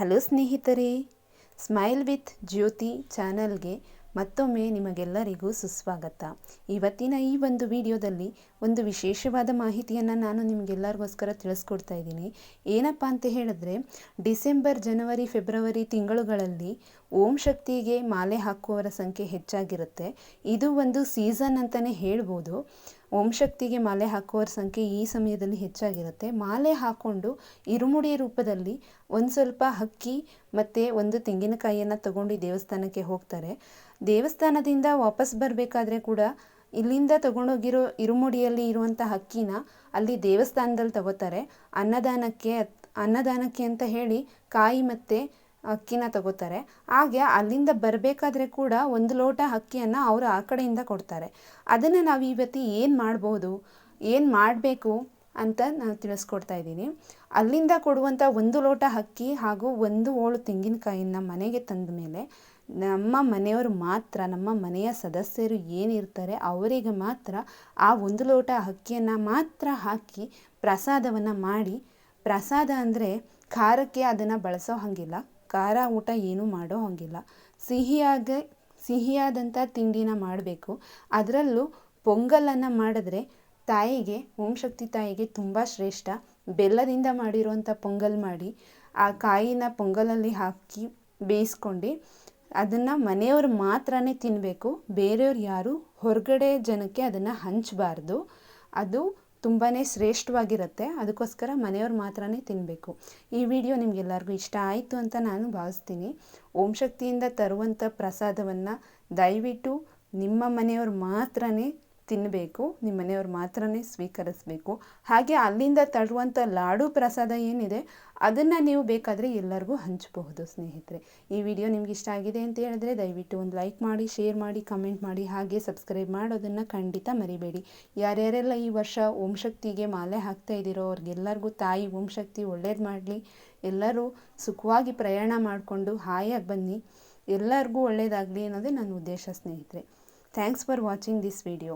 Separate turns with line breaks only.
Hello ಸ್ನೇಹಿತರೆ, smile with ಜ್ಯೋತಿ ಚಾನಲ್ಗೆ ಮತ್ತೊಮ್ಮೆ ನಿಮಗೆಲ್ಲರಿಗೂ ಸುಸ್ವಾಗತ. ಇವತ್ತಿನ ಈ ಒಂದು ವಿಡಿಯೋದಲ್ಲಿ ಒಂದು ವಿಶೇಷವಾದ ಮಾಹಿತಿಯನ್ನು ನಾನು ನಿಮಗೆಲ್ಲರಿಗೋಸ್ಕರ ತಿಳಿಸ್ಕೊಡ್ತಾ ಇದ್ದೀನಿ. ಏನಪ್ಪ ಅಂತ ಹೇಳಿದ್ರೆ, ಡಿಸೆಂಬರ್, ಜನವರಿ, ಫೆಬ್ರವರಿ ತಿಂಗಳುಗಳಲ್ಲಿ ಓಂ ಶಕ್ತಿಗೆ ಮಾಲೆ ಹಾಕುವವರ ಸಂಖ್ಯೆ ಹೆಚ್ಚಾಗಿರುತ್ತೆ. ಇದು ಒಂದು ಸೀಸನ್ ಅಂತಲೇ ಹೇಳ್ಬೋದು. ಓಂ ಶಕ್ತಿಗೆ ಮಾಲೆ ಹಾಕುವವರ ಸಂಖ್ಯೆ ಈ ಸಮಯದಲ್ಲಿ ಹೆಚ್ಚಾಗಿರುತ್ತೆ. ಮಾಲೆ ಹಾಕ್ಕೊಂಡು ಇರುಮುಡಿ ರೂಪದಲ್ಲಿ ಒಂದು ಸ್ವಲ್ಪ ಹಕ್ಕಿ ಮತ್ತು ಒಂದು ತೆಂಗಿನಕಾಯಿಯನ್ನು ತಗೊಂಡು ದೇವಸ್ಥಾನಕ್ಕೆ ಹೋಗ್ತಾರೆ. ದೇವಸ್ಥಾನದಿಂದ ವಾಪಸ್ ಬರಬೇಕಾದ್ರೆ ಕೂಡ ಇಲ್ಲಿಂದ ತಗೊಂಡೋಗಿರೋ ಇರುಮುಡಿಯಲ್ಲಿ ಇರುವಂಥ ಹಕ್ಕಿನ ಅಲ್ಲಿ ದೇವಸ್ಥಾನದಲ್ಲಿ ತಗೋತಾರೆ. ಅನ್ನದಾನಕ್ಕೆ ಅನ್ನದಾನಕ್ಕೆ ಅಂತ ಹೇಳಿ ಕಾಯಿ ಮತ್ತು ಅಕ್ಕಿನ ತಗೋತಾರೆ. ಹಾಗೆ ಅಲ್ಲಿಂದ ಬರಬೇಕಾದ್ರೆ ಕೂಡ ಒಂದು ಲೋಟ ಅಕ್ಕಿಯನ್ನು ಅವರು ಆ ಕಡೆಯಿಂದ ಕೊಡ್ತಾರೆ. ಅದನ್ನು ನಾವು ಇವತ್ತು ಏನು ಮಾಡ್ಬೋದು, ಏನು ಮಾಡಬೇಕು ಅಂತ ನಾನು ತಿಳಿಸ್ಕೊಡ್ತಾ ಇದ್ದೀನಿ. ಅಲ್ಲಿಂದ ಕೊಡುವಂಥ ಒಂದು ಲೋಟ ಅಕ್ಕಿ ಹಾಗೂ ಒಂದು ಓಳು ತೆಂಗಿನಕಾಯಿನ ಮನೆಗೆ ತಂದ ಮೇಲೆ ನಮ್ಮ ಮನೆಯವರು ಮಾತ್ರ, ನಮ್ಮ ಮನೆಯ ಸದಸ್ಯರು ಏನಿರ್ತಾರೆ ಅವರಿಗೆ ಮಾತ್ರ ಆ ಒಂದು ಲೋಟ ಅಕ್ಕಿಯನ್ನು ಮಾತ್ರ ಹಾಕಿ ಪ್ರಸಾದವನ್ನು ಮಾಡಿ, ಪ್ರಸಾದ ಅಂದರೆ ಖಾರಕ್ಕೆ ಅದನ್ನು ಬಳಸೋ ಹಾಗಿಲ್ಲ. ಖಾರ ಊಟ ಏನೂ ಮಾಡೋ ಹಾಗಿಲ್ಲ. ಸಿಹಿಯಾಗ ಸಿಹಿಯಾದಂಥ ತಿಂಡಿನ ಮಾಡಬೇಕು. ಅದರಲ್ಲೂ ಪೊಂಗಲನ್ನು ಮಾಡಿದ್ರೆ ತಾಯಿಗೆ, ಓಂ ಶಕ್ತಿ ತಾಯಿಗೆ ತುಂಬ ಶ್ರೇಷ್ಠ. ಬೆಲ್ಲದಿಂದ ಮಾಡಿರುವಂಥ ಪೊಂಗಲ್ ಮಾಡಿ ಆ ಕಾಯಿನ ಪೊಂಗಲಲ್ಲಿ ಹಾಕಿ ಬೇಯಿಸ್ಕೊಂಡು ಅದನ್ನು ಮನೆಯವ್ರು ಮಾತ್ರನೇ ತಿನ್ನಬೇಕು ಬೇರೆಯವ್ರು ಯಾರು ಹೊರಗಡೆ ಜನಕ್ಕೆ ಅದನ್ನು ಹಂಚಬಾರ್ದು. ಅದು ತುಂಬಾ ಶ್ರೇಷ್ಠವಾಗಿರುತ್ತೆ. ಅದಕ್ಕೋಸ್ಕರ ಮನೆಯವ್ರು ಮಾತ್ರನೇ ತಿನ್ನಬೇಕು ಈ ವಿಡಿಯೋ ನಿಮಗೆಲ್ಲರಿಗೂ ಇಷ್ಟ ಆಯಿತು ಅಂತ ನಾನು ಭಾವಿಸ್ತೀನಿ. ಓಂ ಶಕ್ತಿಯಿಂದ ತರುವಂಥ ಪ್ರಸಾದವನ್ನು ದಯವಿಟ್ಟು ನಿಮ್ಮ ಮನೆಯವ್ರು ಮಾತ್ರನೇ ತಿನ್ನಬೇಕು ನಿಮ್ಮ ಮನೆಯವ್ರು ಮಾತ್ರನೇ ಸ್ವೀಕರಿಸಬೇಕು. ಹಾಗೆ ಅಲ್ಲಿಂದ ತರುವಂಥ ಲಾಡು ಪ್ರಸಾದ ಏನಿದೆ, ಅದನ್ನು ನೀವು ಬೇಕಾದರೆ ಎಲ್ಲರಿಗೂ ಹಂಚಬಹುದು ಸ್ನೇಹಿತರೆ. ಈ ವಿಡಿಯೋ ನಿಮ್ಗೆ ಇಷ್ಟ ಆಗಿದೆ ಅಂತ ಹೇಳಿದ್ರೆ ದಯವಿಟ್ಟು ಒಂದು ಲೈಕ್ ಮಾಡಿ, ಶೇರ್ ಮಾಡಿ, ಕಮೆಂಟ್ ಮಾಡಿ, ಹಾಗೆ ಸಬ್ಸ್ಕ್ರೈಬ್ ಮಾಡೋದನ್ನು ಖಂಡಿತ ಮರಿಬೇಡಿ. ಯಾರ್ಯಾರೆಲ್ಲ ಈ ವರ್ಷ ಓಂ ಶಕ್ತಿಗೆ ಮಾಲೆ ಹಾಕ್ತಾ ಇದ್ದೀರೋ, ಅವ್ರಿಗೆಲ್ಲರಿಗೂ ತಾಯಿ ಓಂ ಶಕ್ತಿ ಒಳ್ಳೇದು ಮಾಡಲಿ. ಎಲ್ಲರೂ ಸುಖವಾಗಿ ಪ್ರಯಾಣ ಮಾಡಿಕೊಂಡು ಹಾಯಾಗಿ ಬನ್ನಿ. ಎಲ್ಲರಿಗೂ ಒಳ್ಳೆಯದಾಗಲಿ ಅನ್ನೋದೇ ನನ್ನ ಉದ್ದೇಶ ಸ್ನೇಹಿತರೆ. Thanks for watching this video